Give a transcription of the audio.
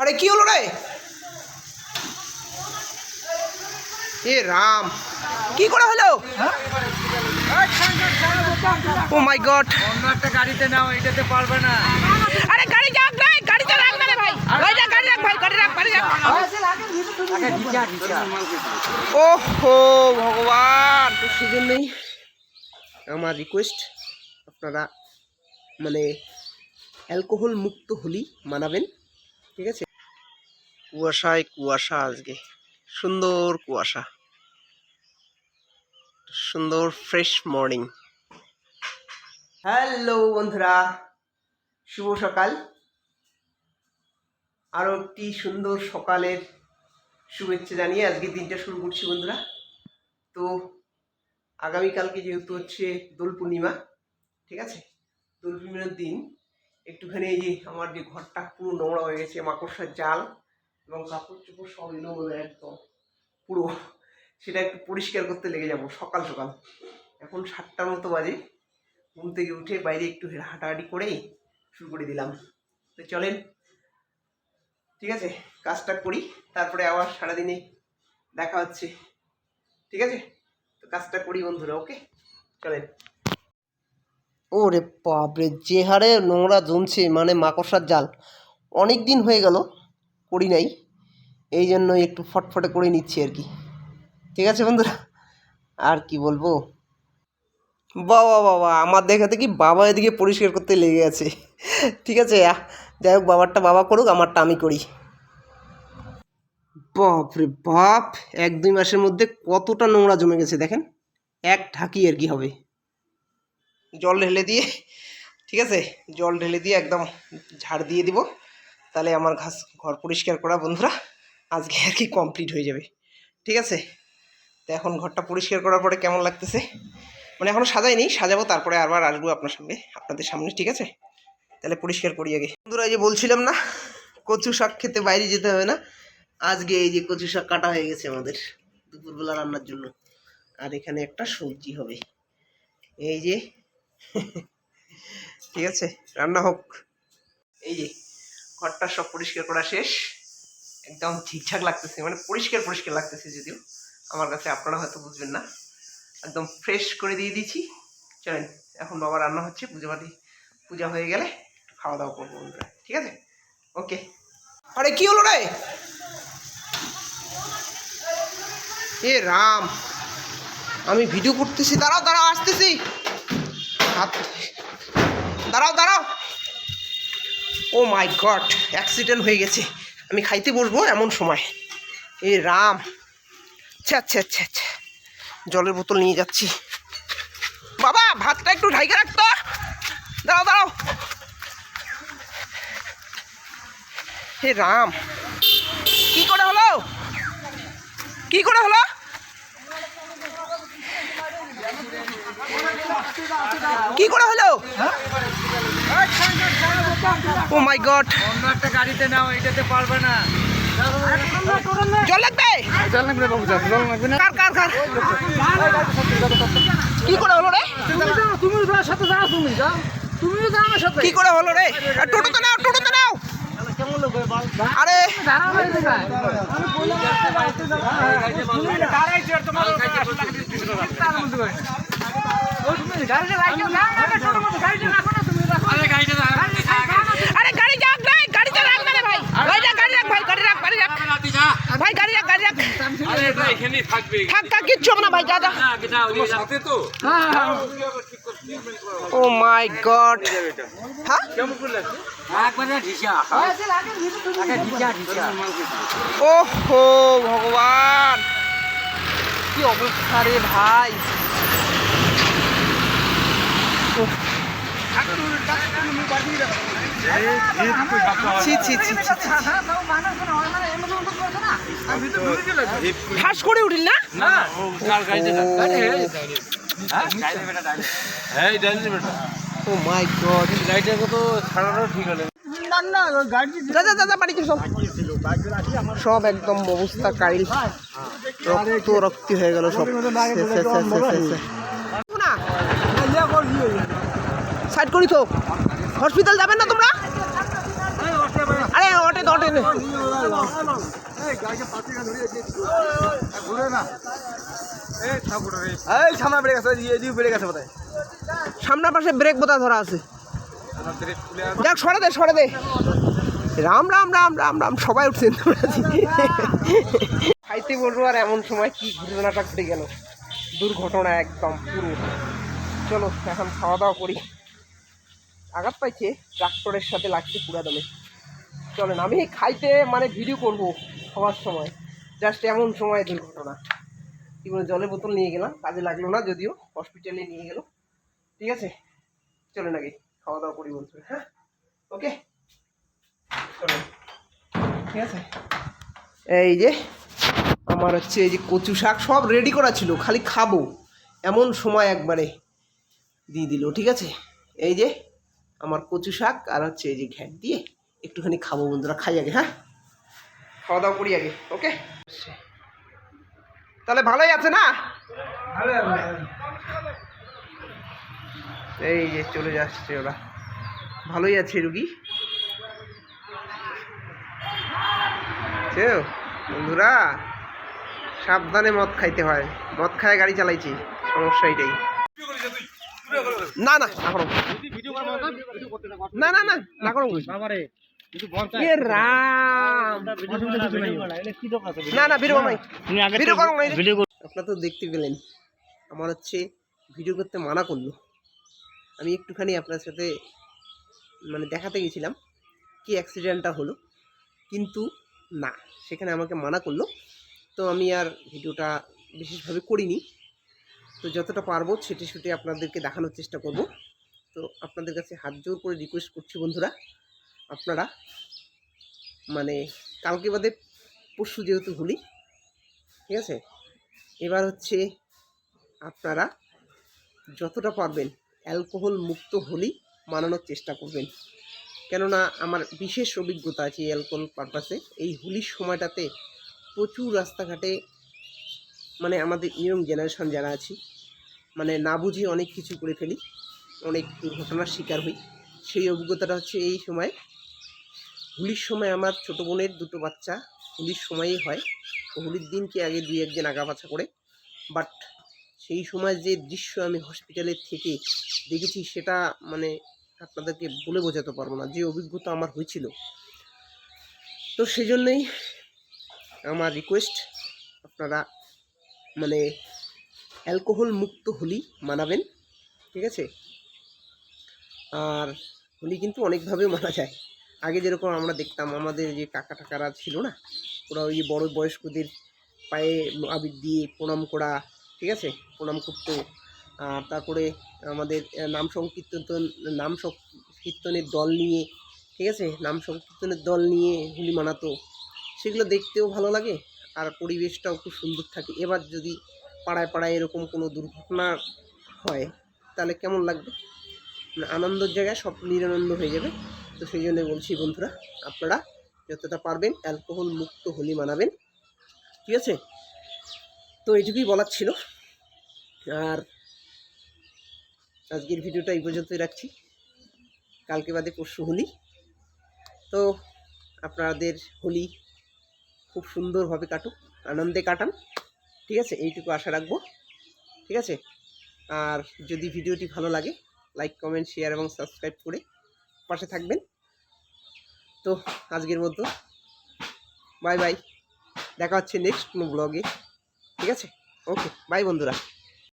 আরে কি হলো রে? এ রাম। কি করে হলো? Oh my God. অন্য একটা গাড়িতে নাও এটাতে পারবে না। আরে গাড়ি যাক রে গাড়িতে রাখ না রে ভাই ভাই যা গাড়ি রাখ ভাই গাড়ি রাখ গাড়ি রাখ ও হো ভগবান। তো সেজন্যই আমার রিকোয়েস্ট আপনারা মানে অ্যালকোহল মুক্ত হলি মানাবেন ঠিক আছে? কুয়াশায় কুয়াশা আজকে। সুন্দর কুয়াশা। সুন্দর ফ্রেশ মর্নিং হ্যালো বন্ধুরা, শুভ সকাল। আরও একটি সুন্দর সকালের শুভেচ্ছা জানিয়ে আজকে দিনটা শুরু করছি বন্ধুরা। তো আগামীকালকে যেহেতু হচ্ছে দোল পূর্ণিমা, ঠিক আছে? দোল পূর্ণিমার দিন, একটুখানি এই যে আমার যে ঘরটা পুরো নোংরা হয়ে গেছে, মাকড়সার জাল। এবং কাপড় চোপড় সব নোংরা একদম। পুরো সেটা একটু পরিষ্কার করতে লেগে যাব, সকাল সকাল। এখন সাতটার মতো বাজে। ঘুম থেকে উঠে বাইরে একটু হাঁটাহাঁটি করেই শুরু করে দিলাম। তো চলেন, ঠিক আছে? কাজটা করি, তারপরে আবার সারাদিনে দেখা হচ্ছে। ঠিক আছে? তো কাজটা করি বন্ধুরা, ওকে? চলেন। ওরে বাপরে, যে হারে নোংরা জমছে মানে মাকড়সার জাল। অনেক দিন হয়ে গেল, করি নাই। এই জন্য একটু ফটফটে করে নিচ্ছি আর কি। ঠিক আছে বন্ধুরা? আর কি বলব? বাবা বাবা আমার দেখা দেখি বাবা এদিকে পরিষ্কার করতে লেগে আছে। ঠিক আছে যাই হোক, বাবারটা বাবা করুক, আমারটা আমি করি। বাপ রে বাপ, এক দুই মাসের মধ্যে কতটা নোংরা জমে গেছে দেখেন। এক ঢাকি আর কি হবে। জল ঢেলে দিয়ে, ঠিক আছে, জল ঢেলে দিয়ে একদম ঝাড় দিয়ে দিব। তাহলে আমার ঘাস ঘর পরিষ্কার করা বন্ধুরা। আজকে আর কি কমপ্লিট হয়ে যাবে। ঠিক আছে? তো এখন ঘরটা পরিষ্কার করার পরে কেমন লাগতেছে? মানে এখনও সাজাইনি সাজাবো, তারপরে আবার আসব আপনার সামনে, আপনাদের সামনে, ঠিক আছে? তাহলে পরিষ্কার করি আগে। বন্ধুরা, এই যে বলছিলাম না, কচু শাক খেতে বাইরে যেতে হবে না। আজকে এই যে কচু শাক কাটা হয়ে গেছে আমাদের দুপুরবেলা রান্নার জন্য। আর এখানে একটা সবজি হবে। এই যে, ঠিক আছে? রান্না হোক। এই যে, ঘরটা সব পরিষ্কার করা শেষ। একদম ঠিকঠাক লাগতেছে মানে পরিষ্কার পরিষ্কার লাগতেছে যদিও। আমার কাছে আপনারা হয়তো বুঝবেন না। একদম ফ্রেশ করে দিয়ে দিয়েছি। চলেন, এখন বাবা রান্না হচ্ছে পুজো পাতি পূজা হয়ে গেলে খাওয়া দাওয়া করব বন্ধুরা, ঠিক আছে? ওকে। আরে, কি হলো রে? এ রাম, আমি ভিডিও করতেছি। দাঁড়াও দাঁড়াও, আসতেছি। দাঁড়াও দাঁড়াও। ও মাই গড অ্যাক্সিডেন্ট হয়ে গেছে। আমি খাইতে বসবো এমন সময়। এ রাম। আচ্ছা আচ্ছা আচ্ছা আচ্ছা জলের বোতল নিয়ে যাচ্ছি। বাবা, ভাতটা একটু ঢাইকে রাখতো দাঁড়াও দাঁড়াও। হে রাম, কি করে হলো? কি করে হলো? কি করে হলো? ও মাই গড অন্য একটা গাড়িতে নাও এটাতে পারবে না। জল লাগবে? জল লাগবে বাবু জল লাগবে না। কার কার কার? কি করে হলো রে? তুমি যাও সাথে যাও তুমি যাও তুমিও যাও আমার সাথে কি করে হলো রে? টোটোতে নাও টোটোতে নাও। আরে। মধ্যে রাখো না আরে গাড়ি যাক রে গাড়িতে রাখ না ভাই। ভাই গাড়ি রাখ ভাই গাড়ি রাখ গাড়ি রাখ ভাই গাড়ি রাখ গাড়ি রাখ আরে এটা এখানেই থাকবে। থাক থাক কিচ্ছু হবে না ভাই যা যা। তোমার সাথে তো? হ্যাঁ হ্যাঁ। Oh my God. হ্যাঁ? হো ভগবান। কি অবস্থা রে ভাই? ঠাস করে উঠিল না? ও হ্যাঁ ডাইলে বেটা ও মাই গড গাড়িটা কত ছাড়ানো ঠিক হলো যা যা যা যা বাড়ি সব। সব একদম অবস্থা কাইল। রক্ত রক্তি হয়ে গেল সব। সাইড করি তো। হসপিটাল যাবেন না তোমরা? আরে ওটা অটে অটে এই সামনে বেড়ে গেছে বেড়ে গেছে বোধহয়। সামনের পাশে ব্রেক বোতা ধরা আছে। যাক সরে দে সরে দে। রাম রাম রাম রাম রাম সবাই উঠছেন খাইতে বলব আর এমন সময় কি ঘটনাটা ঘটে গেল। দুর্ঘটনা একদম পুরো। চলো এখন খাওয়া দাওয়া করি। আঘাত পাইছে, ট্রাক্টরের সাথে লাগছে পুরা দমে। চলেন, আমি খাইতে মানে ভিডিও করব খাওয়ার সময়। জাস্ট এমন সময় দুর্ঘটনা। কি বলে, জলের বোতল নিয়ে গেলাম, কাজে লাগল না যদিও, হসপিটালে নিয়ে গেল। ঠিক আছে? চলেন আগে খাওয়া দাওয়া করি বলছো হ্যাঁ? ওকে? ঠিক আছে? এই যে, আমার হচ্ছে এই যে কচু শাক সব রেডি করা ছিল, খালি খাব। এমন সময় একবারে দিয়ে দিল, ঠিক আছে? এই যে আমার কচু শাক আর হচ্ছে এই যে ঘ্যাট দিয়ে একটুখানি খাব বন্ধুরা খাই আগে হ্যাঁ? খাওয়া দাওয়া করি আগে ওকে? তাহলে ভালোই আছে না? এই যে চলে যাচ্ছে ওরা। ভালোই আছে রুগী? বন্ধুরা সাবধানে মদ খাইতে হয়। মদ খায় গাড়ি চালাইছি সমস্যা এটাই। না না না না না না না করো না না ভিডিও নাই ভিডিও করো নাই আপনারা তো দেখতে পেলেন। আমার হচ্ছে ভিডিও করতে মানা করল। আমি একটুখানি আপনার সাথে মানে দেখাতে গেছিলাম কি অ্যাক্সিডেন্টটা হলো। কিন্তু না সেখানে আমাকে মানা করল। তো আমি আর ভিডিওটা বিশেষভাবে করিনি। তো যতটা পারব ছেটে ছুটে আপনাদেরকে দেখানোর চেষ্টা করব। তো আপনাদের কাছে হাত জোর করে রিকোয়েস্ট করছি বন্ধুরা, আপনারা মানে কালকে বাদে পরশু যেহেতু হোলি, ঠিক আছে? এবার হচ্ছে আপনারা যতটা পারবেন অ্যালকোহল মুক্ত হোলি মানানোর চেষ্টা করবেন। কেননা আমার বিশেষ অভিজ্ঞতা আছে অ্যালকোহল পারপাসে এই হোলির সময়টাতে প্রচুর রাস্তাঘাটে মানে আমাদের ইয়ং জেনারেশন যারা আছি মানে না বুঝে অনেক কিছু করে ফেলি। অনেক দুর্ঘটনার শিকার হই। সেই অভিজ্ঞতাটা হচ্ছে এই সময়। হোলির সময় আমার ছোটো বোনের দুটো বাচ্চা। হোলির সময়ই হয়। হোলির দিনকে আগে দুই একদিন আগাপাছা করে। বাট সেই সময় যে দৃশ্য আমি হসপিটালে থেকে দেখেছি, সেটা মানে আপনাদেরকে বলে বোঝাতে পারব না। যে অভিজ্ঞতা আমার হয়েছিল। তো সেই জন্যই আমার রিকোয়েস্ট আপনারা মানে অ্যালকোহল মুক্ত হোলি মানাবেন, ঠিক আছে? আর হোলি কিন্তু অনেকভাবে মানা যায়। আগে যেরকম আমরা দেখতাম, আমাদের যে কাকা টাকারা ছিল না, ওরা ওই বড় বয়স্কদের পায়ে আবির দিয়ে প্রণাম করা, ঠিক আছে? প্রণাম করতো। আর তারপরে আমাদের নাম সংকীর্তন, নাম সংকীর্তনের দল নিয়ে, ঠিক আছে? নাম সংকীর্তনের দল নিয়ে হোলি মানাতো। সেগুলো দেখতেও ভালো লাগে, আর পরিবেশটাও খুব সুন্দর থাকে। এবার যদি পাড়ায় পাড়ায় এরকম কোনো দুর্ঘটনা হয়, তাহলে কেমন লাগবে? মানে আনন্দের জায়গায় সব নিরানন্দ হয়ে যাবে। তো সেই জন্য বলছি বন্ধুরা, আপনারা যতটা পারবেন অ্যালকোহল মুক্ত হোলি মানাবেন। ঠিক আছে? তো এইটুকুই বলার ছিল। আর আজকের ভিডিওটা এই পর্যন্তই রাখছি। কালকে বাদে পরশু হোলি। তো আপনাদের হোলি খুব সুন্দরভাবে কাটুক, আনন্দে কাটান। ঠিক আছে? এইটুকু আশা রাখব। ঠিক আছে? আর যদি ভিডিওটি ভালো লাগে লাইক কমেন্ট শেয়ার এবং সাবস্ক্রাইব করে পাশে থাকবেন। তো আজকের মতো। বাই বাই দেখা হচ্ছে নেক্সট কোনো ব্লগে ঠিক আছে? ওকে বাই বন্ধুরা।